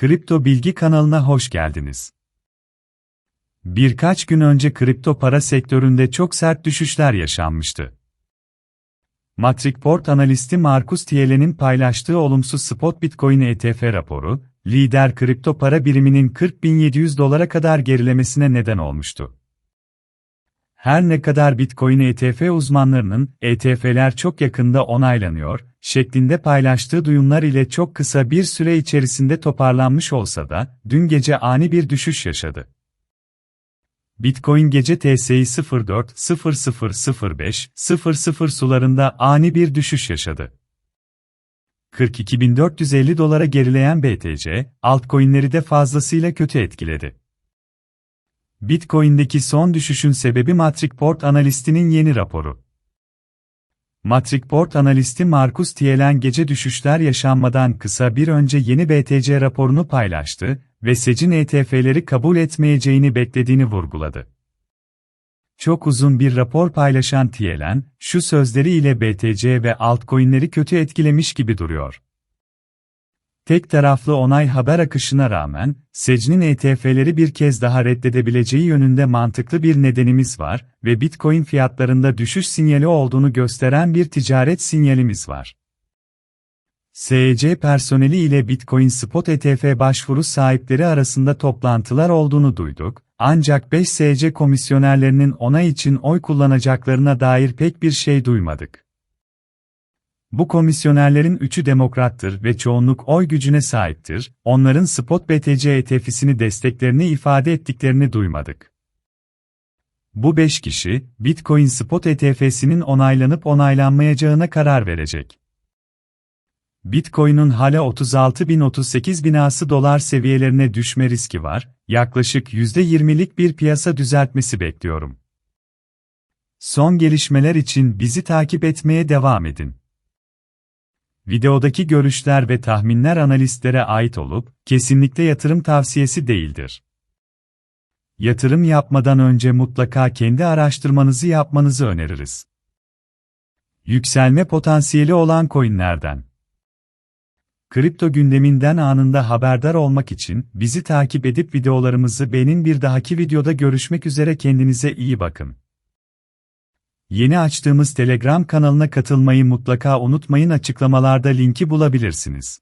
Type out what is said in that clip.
Kripto Bilgi kanalına hoş geldiniz. Birkaç gün önce kripto para sektöründe çok sert düşüşler yaşanmıştı. Matrixport analisti Markus Thiele'nin paylaştığı olumsuz spot Bitcoin ETF raporu, lider kripto para biriminin 40.700 dolara kadar gerilemesine neden olmuştu. Her ne kadar Bitcoin ETF uzmanlarının ETF'ler çok yakında onaylanıyor şeklinde paylaştığı duyumlar ile çok kısa bir süre içerisinde toparlanmış olsa da dün gece ani bir düşüş yaşadı. Bitcoin gece TSI 04.0005.00 sularında ani bir düşüş yaşadı. 42.450 dolara gerileyen BTC, altcoin'leri de fazlasıyla kötü etkiledi. Bitcoin'deki son düşüşün sebebi Matrixport analistinin yeni raporu. Matrixport analisti Markus Thielen gece düşüşler yaşanmadan kısa bir önce yeni BTC raporunu paylaştı ve SEC'in ETF'leri kabul etmeyeceğini beklediğini vurguladı. Çok uzun bir rapor paylaşan Thielen, şu sözleriyle BTC ve altcoin'leri kötü etkilemiş gibi duruyor. Tek taraflı onay haber akışına rağmen, SEC'nin ETF'leri bir kez daha reddedebileceği yönünde mantıklı bir nedenimiz var ve Bitcoin fiyatlarında düşüş sinyali olduğunu gösteren bir ticaret sinyalimiz var. SEC personeli ile Bitcoin Spot ETF başvuru sahipleri arasında toplantılar olduğunu duyduk, ancak 5 SEC komisyonerlerinin onay için oy kullanacaklarına dair pek bir şey duymadık. Bu komisyonerlerin üçü demokrattır ve çoğunluk oy gücüne sahiptir, onların Spot BTC ETF'sini desteklerini ifade ettiklerini duymadık. Bu beş kişi, Bitcoin Spot ETF'sinin onaylanıp onaylanmayacağına karar verecek. Bitcoin'un hala 36.038 binası dolar seviyelerine düşme riski var, yaklaşık %20'lik bir piyasa düzeltmesi bekliyorum. Son gelişmeler için bizi takip etmeye devam edin. Videodaki görüşler ve tahminler analistlere ait olup, kesinlikle yatırım tavsiyesi değildir. Yatırım yapmadan önce mutlaka kendi araştırmanızı yapmanızı öneririz. Yükselme potansiyeli olan coinlerden. Kripto gündeminden anında haberdar olmak için bizi takip edip videolarımızı beğenin bir dahaki videoda görüşmek üzere kendinize iyi bakın. Yeni açtığımız Telegram kanalına katılmayı mutlaka unutmayın açıklamalarda linki bulabilirsiniz.